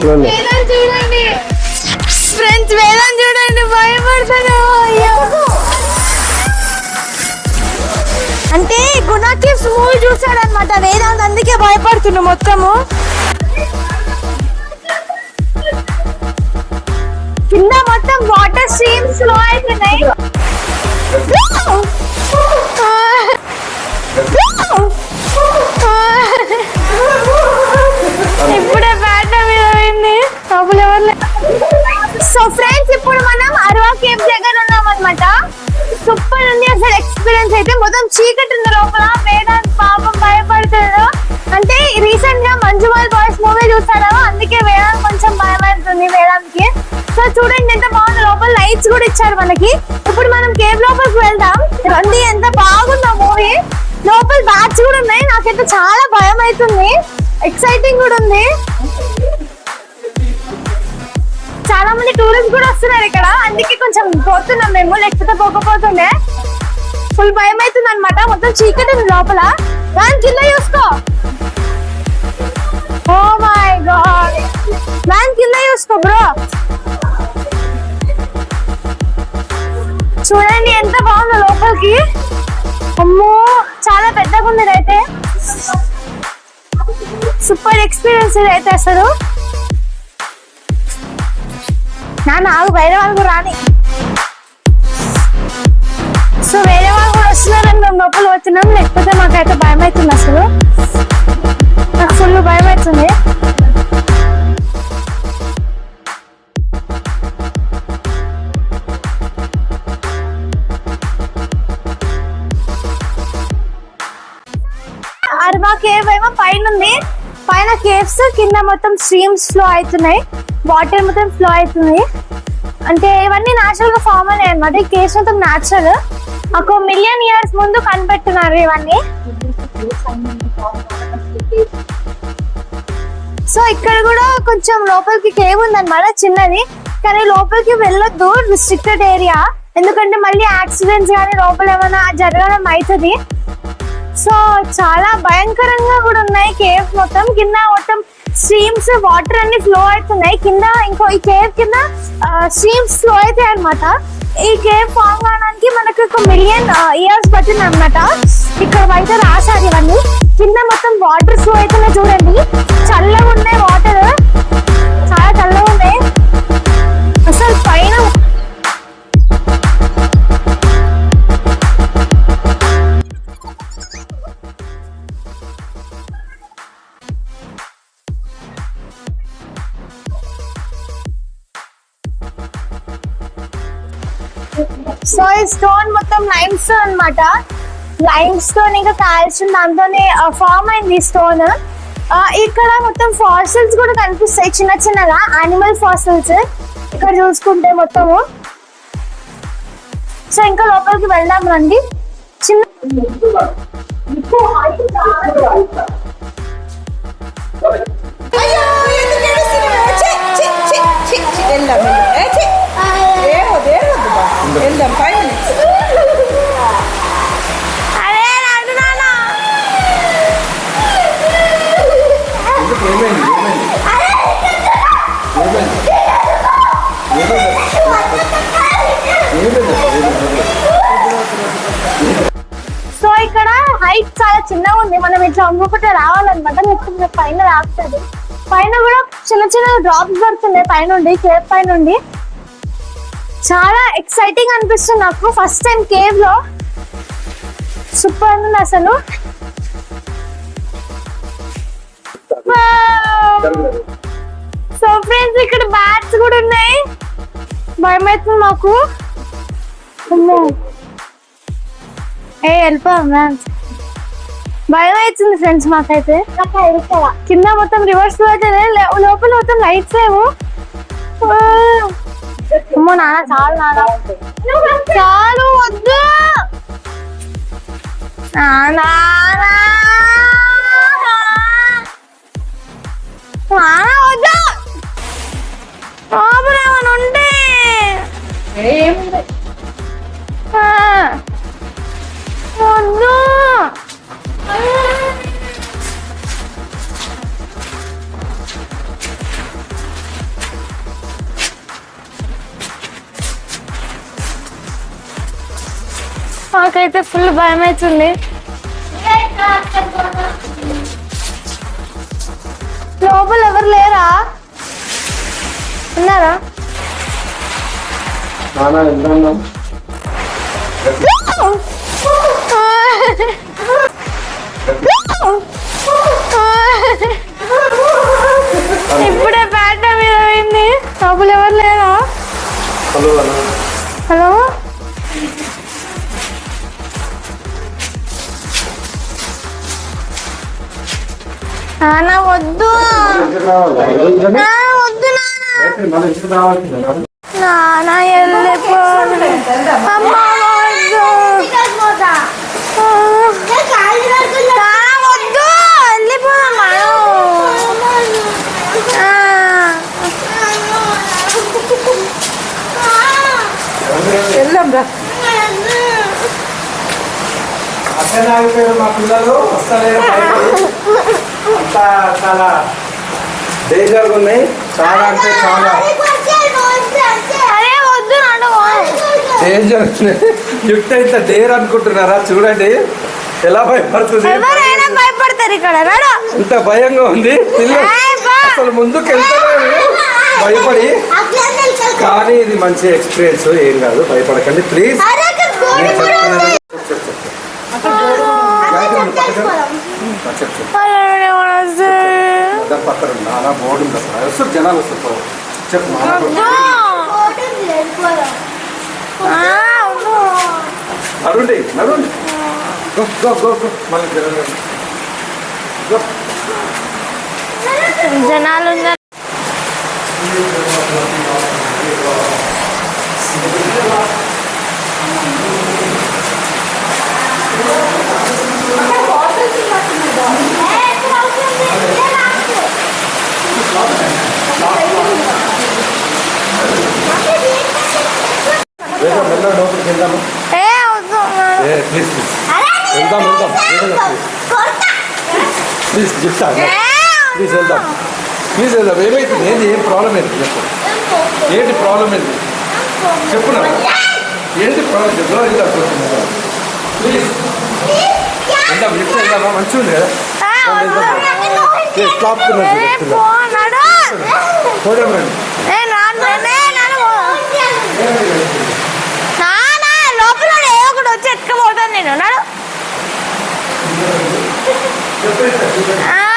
చూడండి. ఫ్రెండ్స్ వేదం చూడండి. భయపడతాను అంటే గుణకి మూవీ చూసాడు అనమాట వేదాంత్ అందుకే భయపడుతుండు మొత్తము. కింద మొత్తం వాటర్ స్ట్రీమ్స్ ఫ్లో అవుతున్నాయి. సో ఫ్రెండ్స్ ఇప్పుడు మనం అరవా కేఫ్ దగ్గర ఉన్నాం అనమాట సూపర్ ఉంది అసలు ఎక్స్పీరియన్స్ అయితే. మొత్తం చీకటి ఉంది లోపల. వేదాంత్ పాపం భయపడుతుందో అంటే రీసెంట్గా మంజుమల్ బాయ్స్ మూవీ చూసారా? అందుకే వేదాంత్ కొంచెం భయపడుతుంది వేదాంత్కి సో చూడండి ఎంత బాగుంది. లోపల లైట్స్ కూడా ఇచ్చారు మనకి. ఇప్పుడు మనం కేవ్ లోపలికి వెళ్దాం. రండి ఎంత బాగుందో మూవీ లోపల బ్యాట్స్ కూడా ఉన్నాయి. నాకైతే చాలా భయం అవుతుంది. ఎక్సైటింగ్ కూడా ఉంది. చాలా మంది టూరిస్ట్ కూడా వస్తున్నారు ఇక్కడ. అందుకే కొంచెం పోతున్నాం మేము లేకపోతే పోకపోతుండే. ఫుల్ భయం అవుతుంది అనమాట మొత్తం చీకటి ఉంది లోపల. వ్యాన్ కింద చూసుకో. ఓ మై గాడ్ దాని కింద చూసుకో బ్రో చూడండి ఎంత బాగుందో లోపలికి. అమ్మో చాలా పెద్దగా ఉంది అయితే సూపర్ ఎక్స్పీరియన్స్ అయితే అసలు. నా నాకు వేరే వాళ్ళు కూడా రాని. సో వేరే వాళ్ళు కూడా వస్తున్నారని మేము లోపల వచ్చినాం. లేకపోతే మాకైతే భయం అవుతుంది అసలు. నాకు ఫుల్ భయం అవుతుంది. అర్బా కేవ్ పైన ఉంది పైన కేవ్స్ కింద మొత్తం స్ట్రీమ్స్ ఫ్లో అవుతున్నాయి. వాటర్ మొత్తం ఫ్లో అవుతుంది. అంటే ఇవన్నీ న్యాచురల్గా ఫామ్ అయినాయి అనమాట ఈ కేవ్స్ మొత్తం న్యాచురల్ ఒక మిలియన్ ఇయర్స్ ముందు కనిపెట్టున్నారు ఇవన్నీ. సో ఇక్కడ కూడా కొంచెం లోపలికి కేవ్ ఉందన్నమాట చిన్నది. కానీ లోపలికి వెళ్ళొద్దు రిస్ట్రిక్టెడ్ ఏరియా ఎందుకంటే మళ్ళీ యాక్సిడెంట్స్ కానీ లోపల ఏమైనా జరగడం అవుతుంది. సో చాలా భయంకరంగా కూడా ఉన్నాయి. కేఫ్ మొత్తం కింద మొత్తం స్ట్రీమ్స్ వాటర్ అన్ని ఫ్లో అవుతున్నాయి. కింద ఇంకో ఈ కేవ్ కింద స్ట్రీమ్స్ ఫ్లో అవుతాయి అనమాట ఈ కేవ్ ఫామ్ కావడానికి మనకు ఒక మిలియన్ ఇయర్స్ పట్టింది అనమాట ఇక్కడ అయితే రాశారు ఇవన్నీ. కింద మొత్తం వాటర్ ఫ్లో అవుతున్నాయి చూడండి. చల్లగా ఉన్నాయి వాటర్. సో స్టోన్ మొత్తం లైమ్ స్టోన్ అనమాట లైమ్ స్టోన్ ఇంకా కాల్షియం దాంతోనే ఫామ్ అయింది స్టోన్ ఇక్కడ మొత్తం ఫాసిల్స్ కూడా కనిపిస్తాయి చిన్న చిన్నగా. యానిమల్ ఫాసిల్స్ ఇక్కడ చూసుకుంటే మొత్తము. సో ఇంకా లోపలికి వెళ్దాం రండి. చిన్న అయ్యో ఎందుకు వెళ్దాం ఫైవ్ మినిట్స్ సో ఇక్కడ హైట్ చాలా చిన్నగా ఉంది. మనం ఇట్లా అమ్ముకుంటే రావాలన్నమాట. లేకపోతే పైన రాస్తుంది పైన కూడా చిన్న చిన్న డ్రాప్స్ పడుతున్నాయి పైనుండి కేవ్ పైనుండి. చాలా ఎక్సైటింగ్ అనిపిస్తుంది నాకు. First time కేవ్లో. సూపర్ ఉంది అసలు. సో ఫ్రెండ్స్ ఇక్కడ బ్యాట్స్ కూడా ఉన్నాయి. భయమవుతుంది మాకు. అమ్మో. ఏ వెళ్ళిపోదాం మ్యామ్ భయం అవుతుంది ఫ్రెండ్స్ మాకైతే. కింద మొత్తం రివర్స్ అయితే లోపల మొత్తం లైట్స్ లేవు. అమ్మో నాన్న చాలు నాన్న. చాలు వద్దు. నాన్న నాన్న. వద్దు. లోపల ఏమైనా ఉంటే. వద్దు. నాకైతే ఫుల్ భయం అవుతుంది లోపల ఎవరు లేరా? ఉన్నారా? నాన్న నాన్న. వెళ్ళిపోను అమ్మ వెళ్దాం రా. అక్కడే మా పిల్లలు. వస్తలేరు చాలా డేంజర్గా ఉన్నాయి. చాలా అంటే చాలా. డేంజర్ గిఫ్ట్ అయితే డేర్ అనుకుంటున్నారా? చూడండి. ఎలా భయపడుతుంది? ఇంత భయంగా ఉంది. పిల్లలు. అసలు ముందుకు వెళ్తలేదు భయపడి. కానీ ఇది మంచి ఎక్స్పీరియన్స్. ఏం కాదు భయపడకండి. ప్లీజ్. పక్కన ఉంది. అలా బోర్డు ఉంది అసలు? వస్తారు జనాలు వస్తారు. చెప్పు. నడుండి నడుండి. మళ్ళీ ఉన్నారు వేగం మెల్లగా లోపలికి వెళ్దాము ఏ వద్దు ఏ ప్లీజ్ ప్లీజ్ వెళ్దాం వెళ్దాం వేగంగా ప్లీజ్ ప్లీజ్ చెప్తా ఏ ప్లీజ్ వెళ్దాం ప్లీజ్ వెళ్దాం ఏమైతుంది ఏంటి ఏం ప్రాబ్లం ఏంటి చెప్పు. ఏంటి ప్రాబ్లం ఏంటి చెప్పు ఏంటి ప్రాబ్లం చెప్పు. వెళ్దాం ప్లీజ్ వెళ్దాం లిఫ్ట్ వెళ్దామా మంచిగా ఉంది కదా? స్టాప్ పోదాం రండి లోపల ఏ ఒకటి వచ్చి ఎత్తుకుపోతాను నేను. నడు. Ah!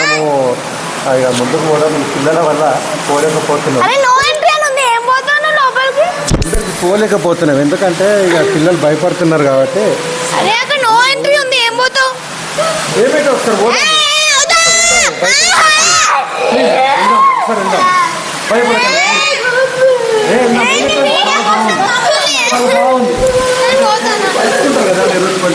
మనము ఇక ముందుకు పోవడం పిల్లల వల్ల పోలేకపోతున్నాం. పోలేకపోతున్నాం. ఎందుకంటే ఇక పిల్లలు భయపడుతున్నారు కాబట్టి. అరే అక్కడ నో ఎంట్రీ ఉంది. ఏం పోతావు? ఏమైతే ఒకసారి బాగుంది.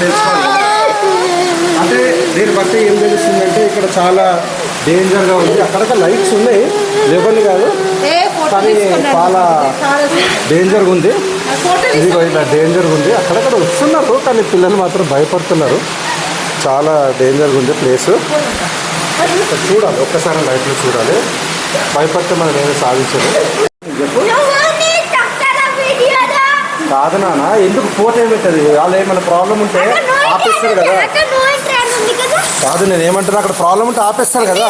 తెలుసుకోవాలి. అంటే దీన్ని బట్టి ఏం తెలుస్తుందంటే ఇక్కడ చాలా డేంజర్గా ఉంది. అక్కడక్కడ లైట్స్ ఉన్నాయి. లేవని కాదు. కానీ. చాలా డేంజర్గా ఉంది. ఇది ఇలా డేంజర్గా ఉంది. అక్కడక్కడ వస్తున్నారు కానీ పిల్లలు మాత్రం భయపడుతున్నారు. చాలా డేంజర్గా ఉంది ప్లేస్ చూడాలి. ఒక్కసారి లైఫ్లో చూడాలి. భయపడితే మనం ఏదో సాధించదు. కాదు నాన్న ఎందుకు ఫోటో ఏమవుతుంది వాళ్ళు ఏమైనా ప్రాబ్లం ఉంటే ఆపేస్తారు కదా. కాదు నేను ఏమంటాను అక్కడ ప్రాబ్లం ఉంటే ఆపేస్తారు కదా.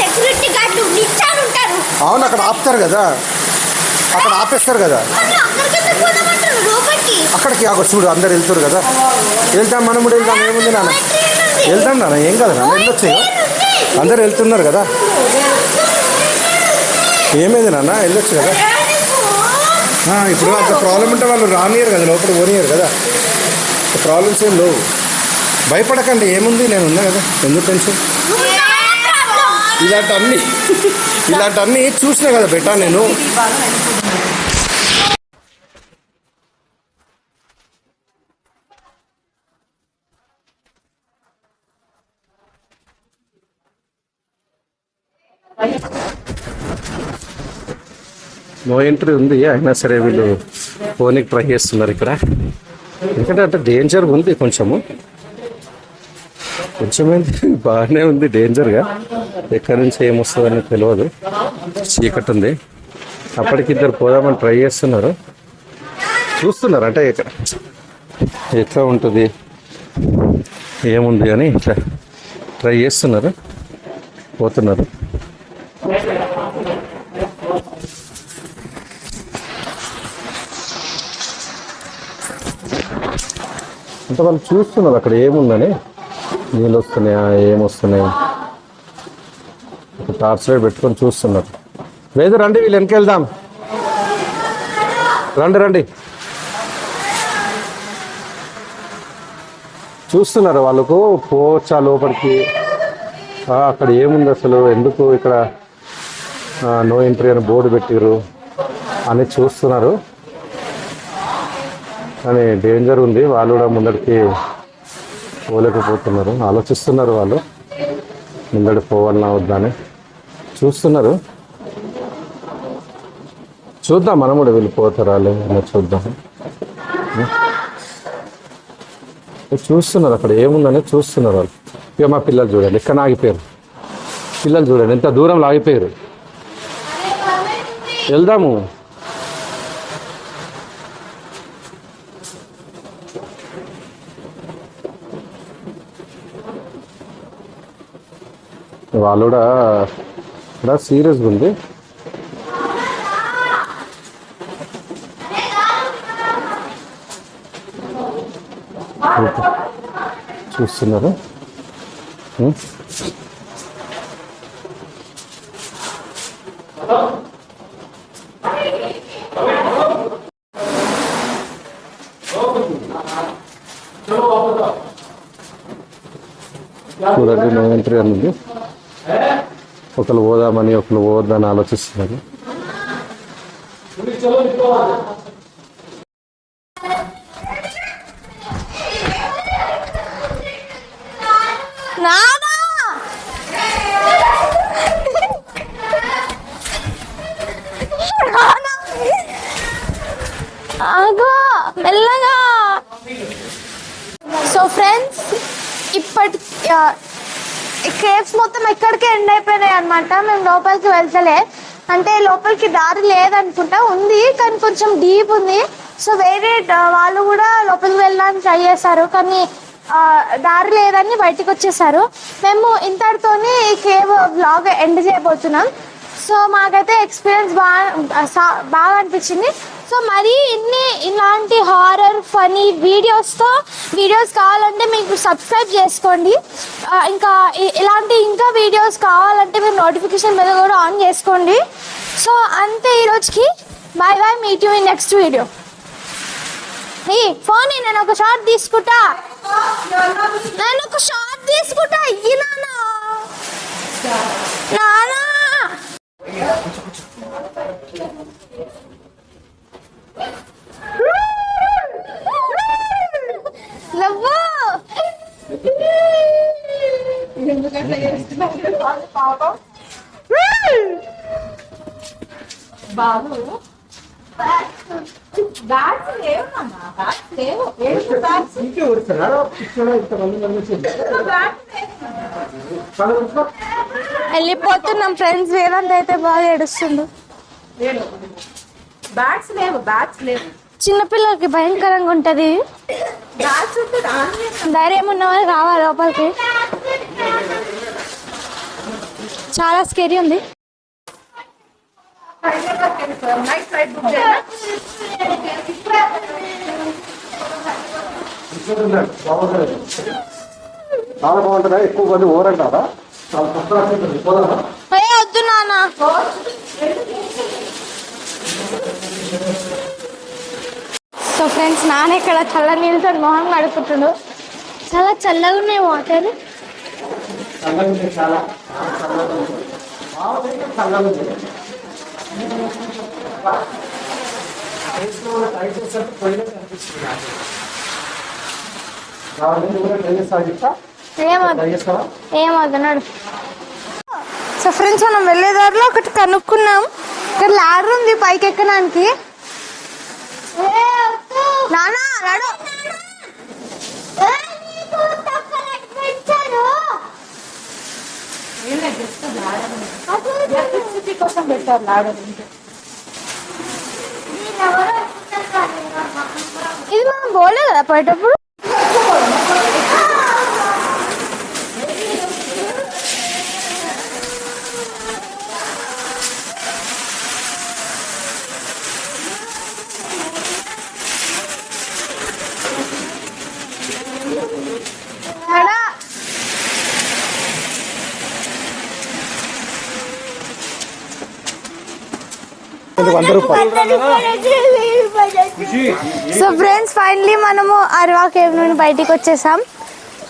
సెక్యూరిటీ గార్డులు నిచ్చారు ఉంటారు? అవును అక్కడ ఆపుతారు కదా. అక్కడ ఆపేస్తారు కదా. అక్కడికి అక్కడ చూడు అందరు వెళ్తారు కదా. వెళ్తాం మనం కూడా వెళ్దాం ఏముంది నాన్న వెళ్తాం నాన్న ఏం కదా నాన్న వెళ్ళొచ్చు. అందరు వెళ్తున్నారు కదా. ఏమైంది నాన్న వెళ్ళొచ్చు కదా. ఇప్పుడు అంత ప్రాబ్లం ఉంటే వాళ్ళు రానియరు కదా లోపల పోనీయరు కదా. ప్రాబ్లమ్స్ ఏం లేవు. భయపడకండి ఏముంది నేను ఉన్నా కదా ఎందుకు టెన్షన్ ఇలాంటి అన్ని ఇలాంటి అన్ని చూసినా కదా బెటా నేను. నో ఎంట్రీ ఉంది అయినా సరే వీళ్ళు ఫోన్కి ట్రై చేస్తున్నారు ఇక్కడ. ఎందుకంటే అంటే డేంజర్ ఉంది కొంచెము. కొంచెమైంది బాగానే ఉంది డేంజర్గా ఎక్కడి నుంచి ఏమొస్తుందని తెలియదు చీకటి ఉంది అప్పటికి ఇద్దరు పోదామని ట్రై చేస్తున్నారు. చూస్తున్నారు అంటే ఇక్కడ ఎట్లా ఉంటుంది? ఏముంది అని ఇట్లా ట్రై చేస్తున్నారు. పోతున్నారు. అంటే వాళ్ళు చూస్తున్నారు అక్కడ ఏముందని. నీళ్ళు వస్తున్నాయా ఏమొస్తున్నాయి టార్చ్ లైట్ పెట్టుకొని చూస్తున్నారు. లేదు రండి వీళ్ళు వెనకెళ్దాం. రండి రండి. చూస్తున్నారు వాళ్ళకు పోవచ్చా లోపలికి? అక్కడ ఏముంది అసలు? ఎందుకు ఇక్కడ నో ఎంట్రీ అని బోర్డు పెట్టిర్రు అని చూస్తున్నారు. కానీ డేంజర్ ఉంది వాళ్ళు కూడా ముందరికి పోలేకపోతున్నారు. ఆలోచిస్తున్నారు వాళ్ళు. ముందడు పోవాలన్నా వద్దా అని చూస్తున్నారు. చూద్దాం మనం కూడా వెళ్ళిపోతారా లేదో చూద్దాం. చూస్తున్నారు అక్కడ ఏముందని చూస్తున్నారు వాళ్ళు. ఇక మా పిల్లలు చూడండి. ఇక్కడ ఆగిపోయారు. పిల్లలు చూడండి. ఎంత దూరంలో ఆగిపోయారు. వెళ్దాము. వాళ్ళు కూడా కూడా సీరియస్గా ఉంది. చూస్తున్నారు? చూడండి నో ఎంట్రీ అన్నది ఒకరు పోదామని ఒకరు పోవద్దని ఆలోచిస్తున్నారు. మెల్లగా! సో ఫ్రెండ్స్ ఇప్పటి కేవ్స్ మొత్తం ఎక్కడికే ఎండ్ అయిపోయినాయి అనమాట మేము లోపలికి వెళ్తలే. అంటే లోపలికి దారి లేదనుకుంటా ఉంది కానీ కొంచెం డీప్ ఉంది. సో వేరే వాళ్ళు కూడా లోపలికి వెళ్ళడానికి ట్రై చేశారు కానీ దారి లేదని బయటకు వచ్చేసారు. మేము ఇంతటితోని ఈ కేవ్ బ్లాగ్ ఎండ్ చేయబోతున్నాం. సో మాకైతే ఎక్స్పీరియన్స్ బాగా బాగా అనిపించింది. సో మరి ఇన్ని ఇలాంటి హారర్ ఫనీ వీడియోస్తో వీడియోస్ కావాలంటే మీకు సబ్స్క్రైబ్ చేసుకోండి. ఇంకా ఇలాంటి ఇంకా వీడియోస్ కావాలంటే మీరు నోటిఫికేషన్ మీద కూడా ఆన్ చేసుకోండి. సో అంతే ఈరోజుకి bye bye meet you in next video ఈ ఫోన్ నేను ఒక షార్ట్ తీసుకుంటా. నేను ఒక షార్ట్ తీసుకుంటా. ఇయ్యి నానా నానా లవ్వు! ఎందుకంటే చేస్తున్నారు వాళ్ళు పాపం బాబు లేవు. వెళ్ళిపోతున్నాం ఫ్రెండ్స్ వేదాంత్ అయితే బాగా ఏడుస్తుండు. బ్యాట్స్ లేవు బ్యాట్స్ లేవు. చిన్నపిల్లలకి భయంకరంగా ఉంటది. బ్యాట్స్ ధైర్యం ఉన్న వాళ్ళు రావాలి లోపలికి. చాలా స్కేరీ ఉంది. చాలా బాగుంటుందా. ఎక్కువ మంది ఓరంటారా చాలా వద్దు నాన్న. సో ఫ్రెండ్స్ నాన్న ఇక్కడ చల్ల నీళ్ళతో మొహం కడుపుతుండు చాలా చల్లగా ఉన్నాయి వాటర్ ఏమవుతున్నాడు సో ఫ్రెండ్స్ మనం వెళ్ళే దారిలో ఒకటి కనుక్కున్నాం. ఇక్కడ లాడర్ ఉంది పైకి ఎక్కడానికి. నానా నడు. కోసం పెట్టారు లాడర్ ఇది మనం పోలే కదా పోయేటప్పుడు నడా. ఇది వంద రూపాయలు సో ఫ్రెండ్స్ ఫైనలీ మనము అరవా కేవ్ నుండి బయటికి వచ్చేసాం.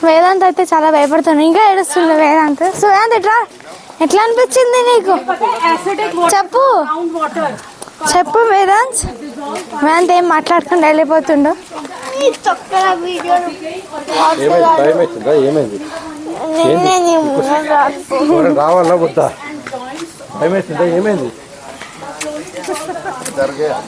వేదాంత్ అయితే చాలా భయపడుతున్నాడు ఇంకా ఏడుస్తుంది వేదాంత్. సో వేదాంత్ ఎట్లా ఎట్లా అనిపించింది నీకు? చెప్పు. చెప్పు వేదాంత్. వేదాంత్ ఏం మాట్లాడుకుండా వెళ్ళిపోతుండు? ఏమైంది? ఏమైంది? రావాలా వద్దా? భయం అవుతుందా ఏమైంది